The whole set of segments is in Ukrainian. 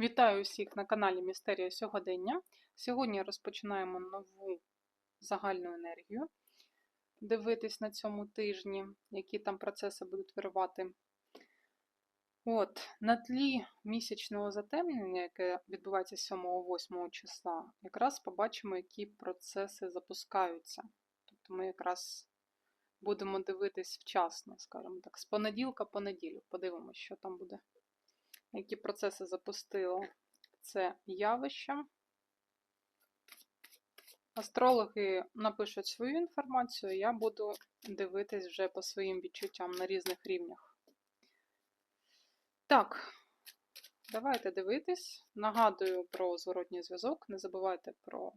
Вітаю усіх на каналі Містерія Сьогодення. Сьогодні розпочинаємо нову загальну енергію. Дивитись на цьому тижні, які там процеси будуть вирувати. От, на тлі місячного затемнення, яке відбувається 7-8 числа, якраз побачимо, які процеси запускаються. Тобто ми якраз будемо дивитись вчасно, скажімо так, з понеділка по неділю. Подивимося, що там буде які процеси запустило це явище. Астрологи напишуть свою інформацію, я буду дивитись вже по своїм відчуттям на різних рівнях. Так, давайте дивитись. Нагадую про зворотній зв'язок. Не забувайте про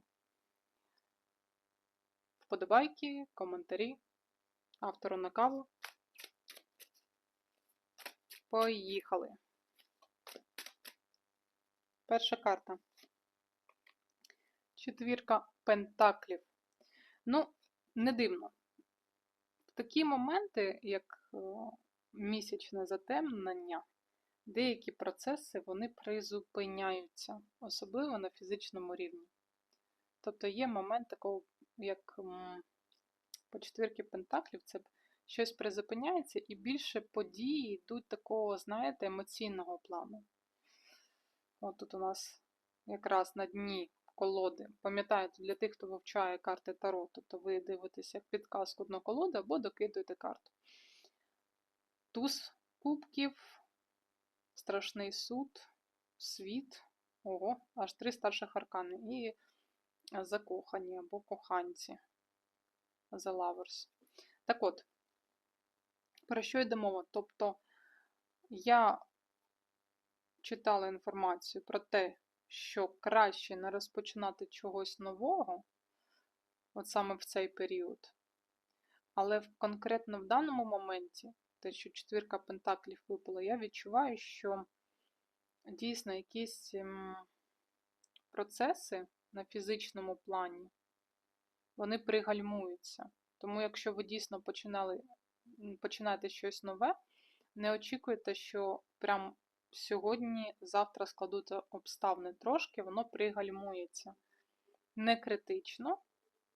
вподобайки, коментарі, автору на каву. Поїхали! Перша карта. Четвірка пентаклів. Ну, не дивно. В такі моменти, як місячне затемнення, деякі процеси вони призупиняються, особливо на фізичному рівні. Тобто є момент такого, як по четвірки пентаклів, це щось призупиняється, і більше події йдуть такого, знаєте, емоційного плану. От тут у нас якраз на дні колоди. Пам'ятаєте, для тих, хто вивчає карти Таро, тобто ви дивитеся підказку на колоду або докидуєте карту. Туз кубків, страшний суд, світ, ого, аж три старших аркани. І закохані або коханці. The Lovers. Так от, про що йде мова? Тобто, я читала інформацію про те, що краще не розпочинати чогось нового, от саме в цей період. Але конкретно в даному моменті, те, що четвірка пентаклів випала, я відчуваю, що дійсно якісь ем, процеси на фізичному плані, вони пригальмуються. Тому, якщо ви дійсно починали, починаєте щось нове, не очікуйте, що прям сьогодні, завтра складуть обставини трошки, воно пригальмується. Не критично,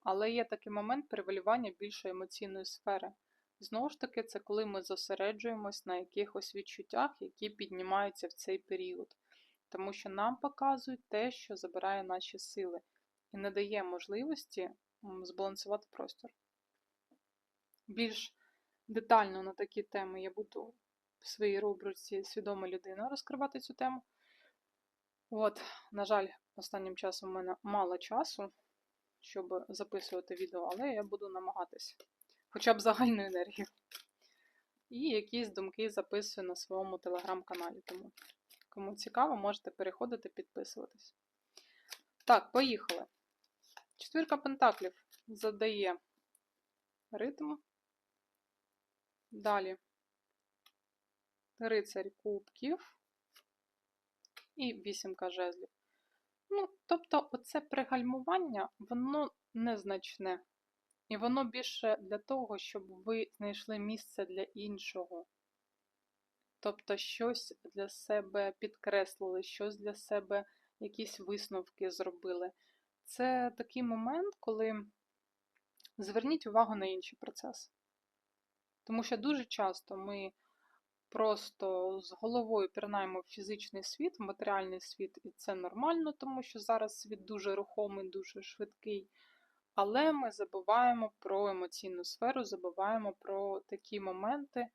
але є такий момент перевалювання більшої емоційної сфери. Знову ж таки, це коли ми зосереджуємось на якихось відчуттях, які піднімаються в цей період. Тому що нам показують те, що забирає наші сили, і не дає можливості збалансувати простір. Більш детально на такі теми я буду в своїй рубриці Свідома людина розкривати цю тему. От, на жаль, останнім часом у мене мало часу, щоб записувати відео, але я буду намагатись хоча б загальну енергію. І якісь думки записую на своєму телеграм-каналі. Тому, кому цікаво, можете переходити, підписуватись. Так, поїхали. Четвірка пентаклів задає ритм. Далі рицарь кубків і вісімка жезлів. Ну, тобто, оце пригальмування, воно незначне. І воно більше для того, щоб ви знайшли місце для іншого. Тобто, щось для себе підкреслили, щось для себе, якісь висновки зробили. Це такий момент, коли зверніть увагу на інші процеси. Тому що дуже часто ми просто з головою пірнаємо в фізичний світ, в матеріальний світ, і це нормально, тому що зараз світ дуже рухомий, дуже швидкий. Але ми забуваємо про емоційну сферу, забуваємо про такі моменти,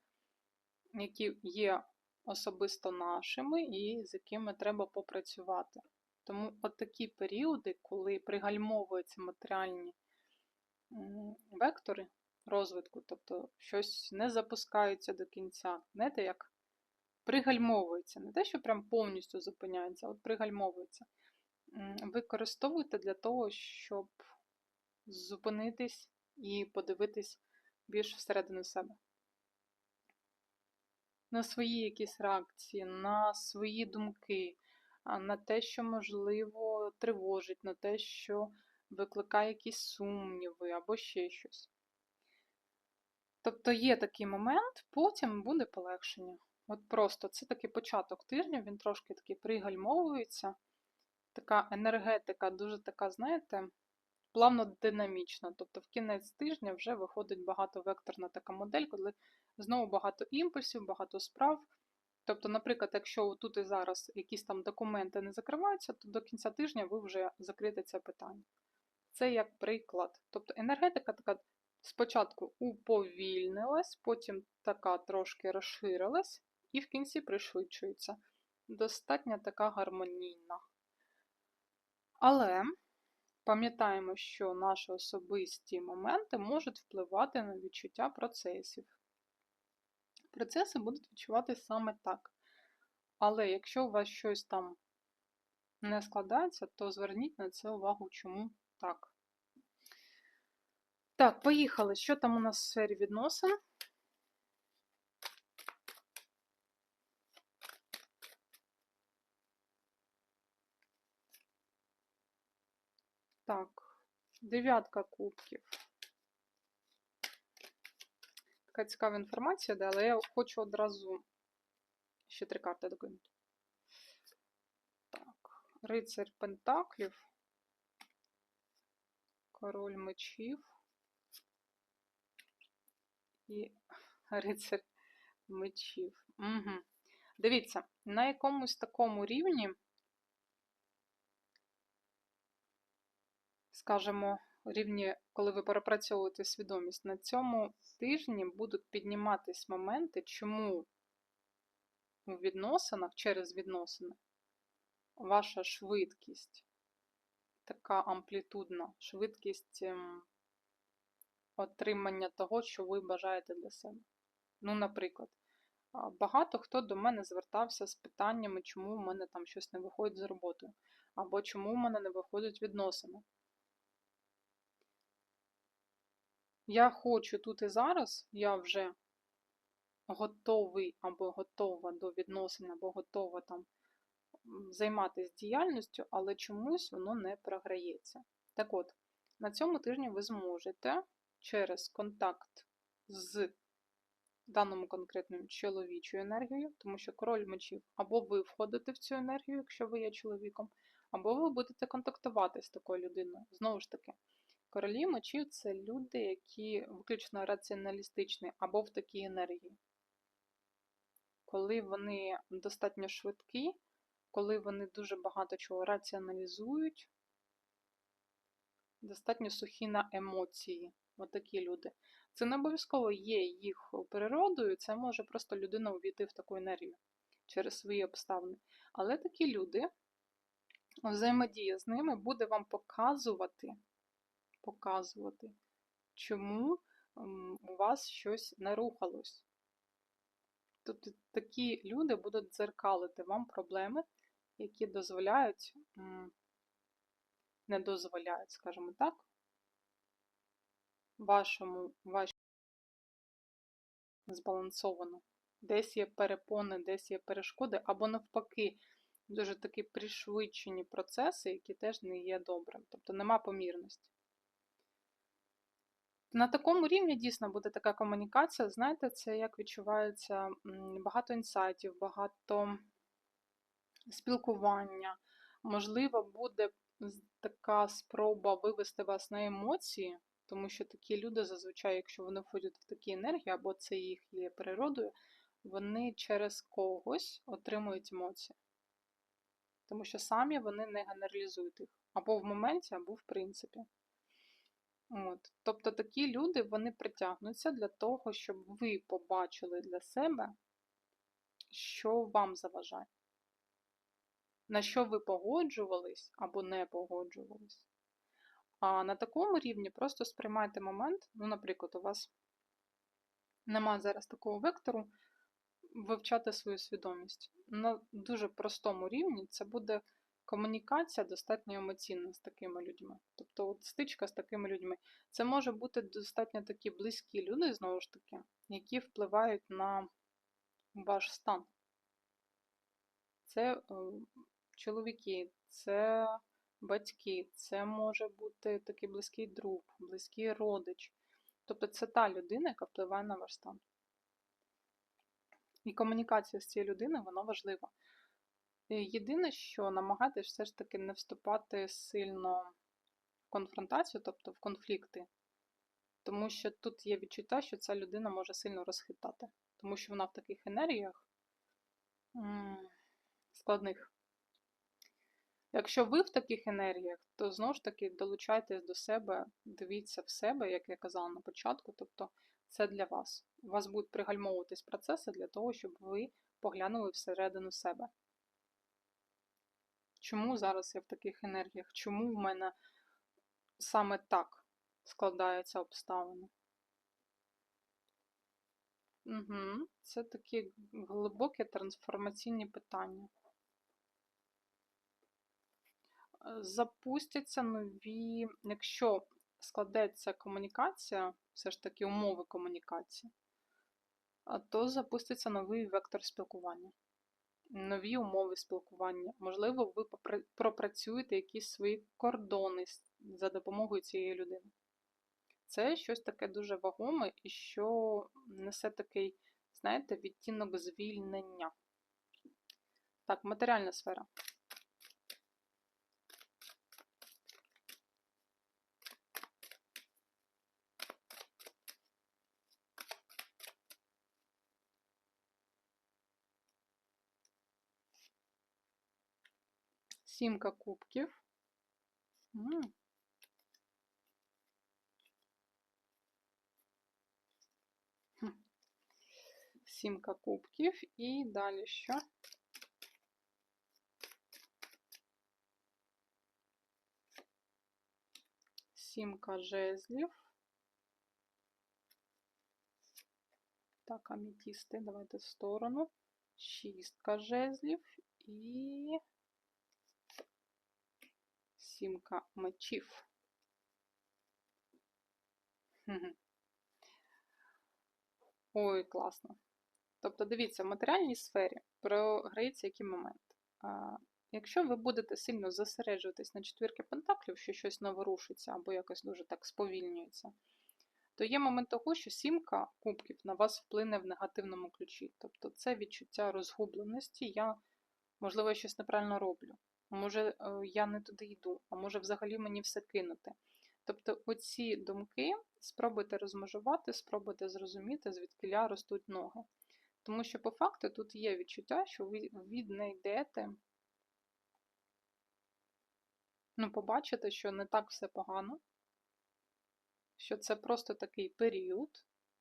які є особисто нашими і з якими треба попрацювати. Тому от такі періоди, коли пригальмовуються матеріальні вектори, розвитку, тобто щось не запускається до кінця. Знаєте, як пригальмовується. Не те, що прям повністю зупиняється, а от пригальмовується. Використовуйте для того, щоб зупинитись і подивитись більш всередину себе. На свої якісь реакції, на свої думки, на те, що, можливо, тривожить, на те, що викликає якісь сумніви або ще щось. Тобто є такий момент, потім буде полегшення. От просто це такий початок тижня, він трошки такий пригальмовується. Така енергетика, дуже така, знаєте, плавно динамічна. Тобто в кінець тижня вже виходить багатовекторна така модель, коли знову багато імпульсів, багато справ. Тобто, наприклад, якщо тут і зараз якісь там документи не закриваються, то до кінця тижня ви вже закрите це питання. Це як приклад. Тобто енергетика така спочатку уповільнилась, потім така трошки розширилась, і в кінці пришвидшується. Достатньо така гармонійна. Але пам'ятаємо, що наші особисті моменти можуть впливати на відчуття процесів. Процеси будуть відчуватися саме так. Але якщо у вас щось там не складається, то зверніть на це увагу, чому так. Так, поїхали. Що там у нас в сфері відносин? Так, дев'ятка кубків. Така цікава інформація, да, але я хочу одразу ще три карти докинути. Так, рицарь Пентаклів, король мечів і рицарь мечів. Угу. Дивіться, на якомусь такому рівні, скажімо, рівні, коли ви перепрацьовуєте свідомість, на цьому тижні будуть підніматись моменти, чому у відносинах через відносини ваша швидкість, така амплітудна швидкість ем, отримання того, що ви бажаєте для себе. Ну, наприклад, багато хто до мене звертався з питаннями, чому в мене там щось не виходить з роботою, або чому в мене не виходять відносини. Я хочу тут і зараз, я вже готовий або готова до відносин, або готова там займатися діяльністю, але чомусь воно не програється. Так от, на цьому тижні ви зможете через контакт з даному конкретною чоловічою енергією, тому що король мечів, або ви входите в цю енергію, якщо ви є чоловіком, або ви будете контактувати з такою людиною. Знову ж таки, королі мечів це люди, які виключно раціоналістичні або в такій енергії. Коли вони достатньо швидкі, коли вони дуже багато чого раціоналізують, достатньо сухі на емоції. Отакі люди. Це не обов'язково є їх природою, це може просто людина увійти в таку енергію через свої обставини. Але такі люди, взаємодія з ними буде вам показувати, показувати, чому у вас щось не рухалось. Тобто такі люди будуть дзеркалити вам проблеми, які дозволяють, не дозволяють, скажімо так, вашому вашій збалансовано. Десь є перепони, десь є перешкоди, або навпаки, дуже такі пришвидшені процеси, які теж не є добрим. Тобто нема помірності. На такому рівні дійсно буде така комунікація. Знаєте, це як відчувається багато інсайтів, багато спілкування. Можливо, буде така спроба вивести вас на емоції, тому що такі люди зазвичай, якщо вони входять в такі енергії, або це їх є природою, вони через когось отримують емоції. Тому що самі вони не генералізують їх. Або в моменті, або в принципі. От. Тобто такі люди вони притягнуться для того, щоб ви побачили для себе, що вам заважає. На що ви погоджувались або не погоджувались. А на такому рівні просто сприймайте момент, ну, наприклад, у вас нема зараз такого вектору вивчати свою свідомість. На дуже простому рівні це буде комунікація достатньо емоційна з такими людьми. Тобто от стичка з такими людьми. Це може бути достатньо такі близькі люди, знову ж таки, які впливають на ваш стан. Це е, чоловіки, це батьки, це може бути такий близький друг, близький родич. Тобто це та людина, яка впливає на ваш стан. І комунікація з цією людиною, вона важлива. Е, Єдине, що намагайтесь все ж таки не вступати сильно в конфронтацію, тобто в конфлікти, тому що тут є відчуття, що ця людина може сильно розхитати, тому що вона в таких енергіях складних. Якщо ви в таких енергіях, то знову ж таки долучайтесь до себе, дивіться в себе, як я казала на початку, тобто це для вас. У вас будуть пригальмовуватись процеси для того, щоб ви поглянули всередину себе. Чому зараз я в таких енергіях? Чому в мене саме так складаються обставини? Угу. Це такі глибокі трансформаційні питання. Е, Запустяться нові, якщо складеться комунікація, все ж таки умови комунікації, то запуститься новий вектор спілкування, нові умови спілкування. Можливо, ви пропрацюєте якісь свої кордони за допомогою цієї людини. Це щось таке дуже вагоме і що несе такий, знаєте, відтінок звільнення. Так, матеріальна сфера. Сімка кубків. М. Хм. Сімка кубків і далі що? Сімка жезлів. Так, аметісти, давайте в сторону. Шістка жезлів і сімка мечів. Ой, класно. Тобто, дивіться, в матеріальній сфері програється який момент. Якщо ви будете сильно зосереджуватись на четвірки пентаклів, що щось наворушиться або якось дуже так сповільнюється, то є момент того, що сімка кубків на вас вплине в негативному ключі. Тобто це відчуття розгубленості, я, можливо, щось неправильно роблю, може, е, я не туди йду, а може взагалі мені все кинути. Тобто оці думки спробуйте розмежувати, спробуйте зрозуміти, звідкиля ростуть ноги. Тому що по факту тут є відчуття, що ви віднайдете, ну, побачите, що не так все погано, що це просто такий період,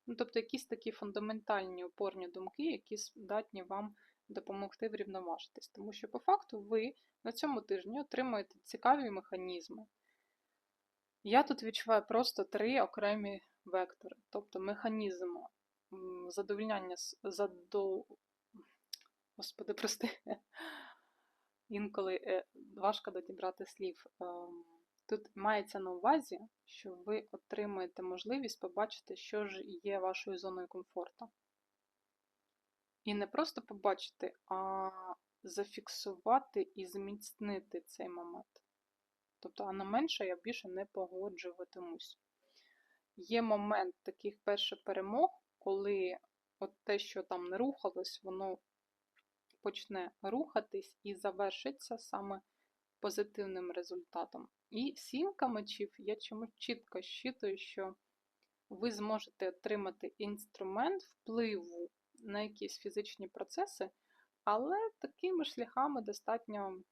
ну, тобто якісь такі фундаментальні опорні думки, які здатні вам допомогти врівноважитись. Тому що по факту ви на цьому тижні отримаєте цікаві механізми. Я тут відчуваю просто три окремі вектори, тобто механізм задовільняння задо... Господи, прости. Інколи е, важко додібрати слів. Ем, Тут мається на увазі, що ви отримаєте можливість побачити, що ж є вашою зоною комфорту. І не просто побачити, а зафіксувати і зміцнити цей момент. Тобто, а на менше я більше не погоджуватимусь. Є момент таких перших перемог, коли от те, що там не рухалось, воно почне рухатись і завершиться саме позитивним результатом. І сімка мечів я чомусь чітко щитую, що ви зможете отримати інструмент впливу на якісь фізичні процеси, але такими шляхами достатньо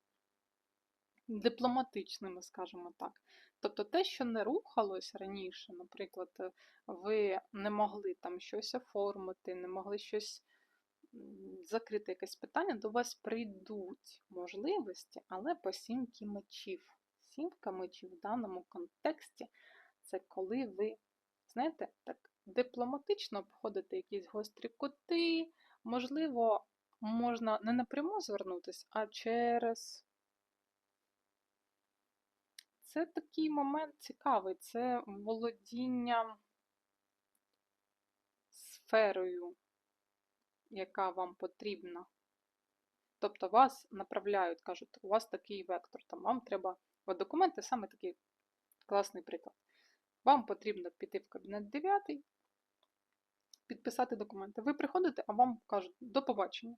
дипломатичними, скажімо так. Тобто те, що не рухалось раніше, наприклад, е, ви не могли там щось оформити, не могли щось закрити якесь питання, до вас прийдуть можливості, але по сімки мечів. Сімка мечів в даному контексті це коли ви, знаєте, так дипломатично обходите якісь гострі кути, можливо, можна не напряму звернутися, а через. Це такий момент цікавий, це володіння сферою, яка вам потрібна. Тобто вас направляють, кажуть, у вас такий вектор, там вам треба. От документи саме такий класний приклад. Вам потрібно піти в кабінет 9, підписати документи. Ви приходите, а вам кажуть до побачення.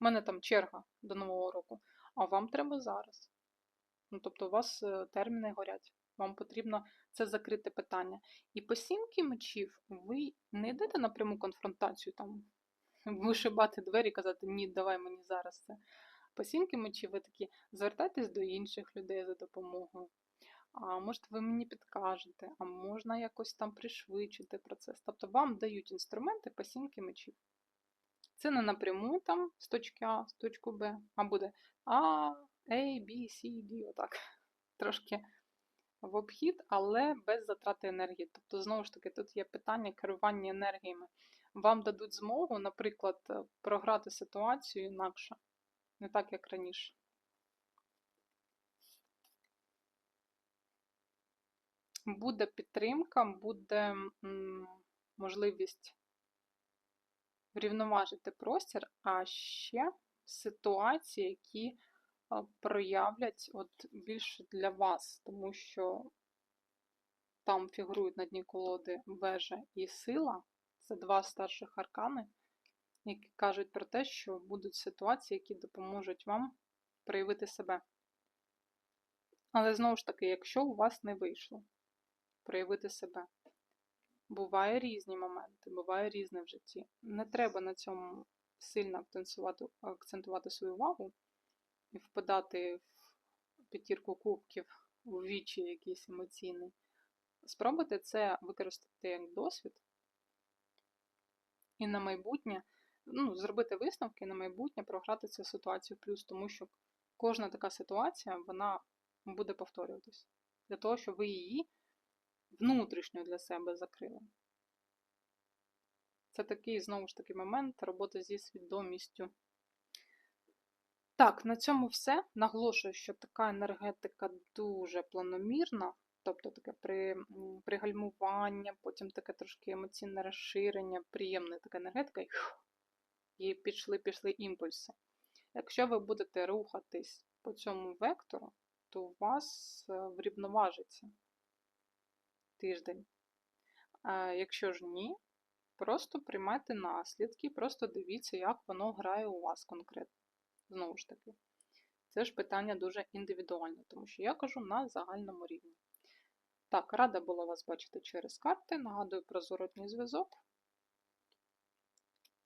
У мене там черга до Нового року, а вам треба зараз. Ну, тобто, у вас е, терміни горять. Вам потрібно це закрите питання. І по сімки мечів ви не йдете на пряму конфронтацію, там вишибати двері і казати Ні, давай мені зараз це. По сімки мечів ви такі звертайтесь до інших людей за допомогою. А може, ви мені підкажете, а можна якось там пришвидшити процес. Тобто вам дають інструменти по сімки мечів. Це не напряму там з точки А, з точку Б, а буде А, A, B, C, D, отак. Трошки в обхід, але без затрати енергії. Тобто, знову ж таки, тут є питання керування енергіями. Вам дадуть змогу, наприклад, е, програти ситуацію інакше, не так, як раніше. Буде підтримка, буде можливість врівноважити простір, а ще ситуації, які проявлять от більше для вас, тому що там фігурують на дні колоди вежа і сила. Це два старших аркани, які кажуть про те, що будуть ситуації, які допоможуть вам проявити себе. Але знову ж таки, якщо у вас не вийшло проявити себе, буває різні моменти, буває різне в житті. Не треба на цьому сильно акцентувати, свою увагу і впадати в п'ятірку кубків у вічі якийсь емоційний. Спробуйте це використати як досвід і на майбутнє, ну, зробити висновки і на майбутнє програти цю ситуацію в плюс, тому що кожна така ситуація вона буде повторюватись. Для того, щоб ви її внутрішньо для себе закрили. Це такий, знову ж таки, момент роботи зі свідомістю. Так, на цьому все. Наголошую, що така енергетика дуже планомірна, тобто таке при, пригальмування, потім таке трошки емоційне розширення, приємна така енергетика, і, і пішли-пішли імпульси. Якщо ви будете рухатись по цьому вектору, то у вас е, врівноважиться тиждень. А якщо ж ні, просто приймайте наслідки, просто дивіться, як воно грає у вас конкретно. Знову ж таки, це ж питання дуже індивідуальне, тому що я кажу на загальному рівні. Так, рада була вас бачити через карти. Нагадую про зворотній зв'язок.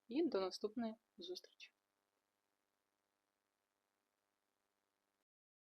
І до наступної зустрічі!